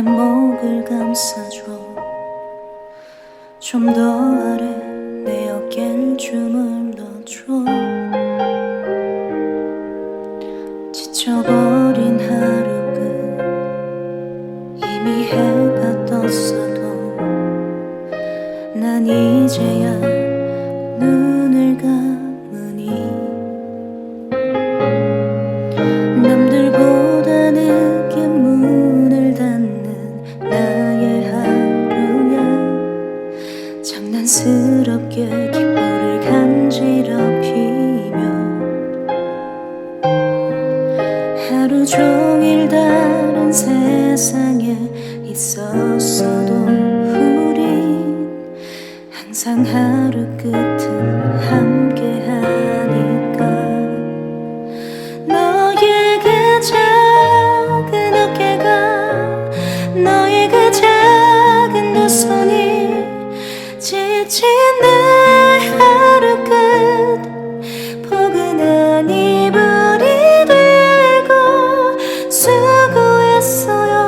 내 목을 감싸줘. 좀 더 아래 내 어깨를 주물러줘. 지쳐버린 하루 끝 이미 해가 떴어도 난 이제야 장난스럽게 기뻐를 간지럽히며 하루 종일 다른 세상에 있었어도 우린 항상 하루 끝 지친 내 하루 끝 포근한 이불이 되고 수고했어요.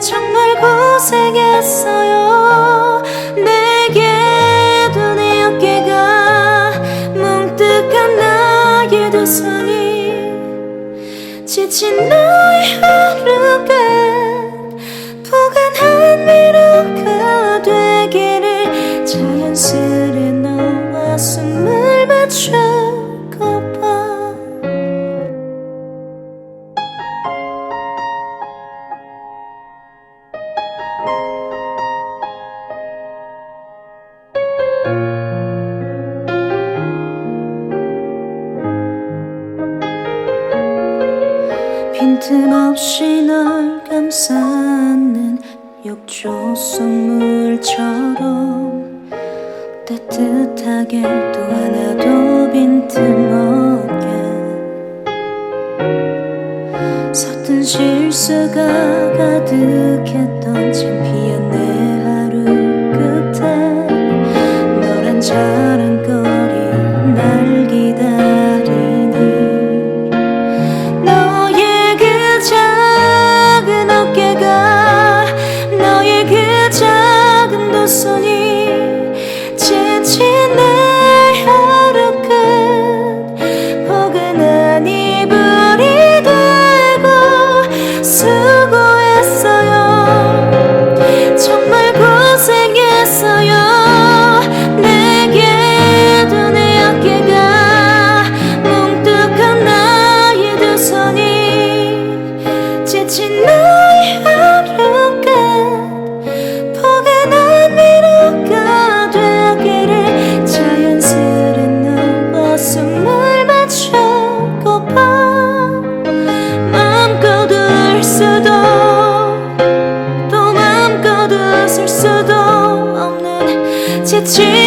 정말 고생했어요. 내게도 내 어깨가 뭉뜩한 나의 두 손이 지친 너의 하루 끝 빈틈없이 널 감싸는 욕조 속물처럼 따뜻하게 또 하나도 빈틈없게 서툰 실수가 가득했던 창피한 내 하루 끝에 너란 자랑거 없는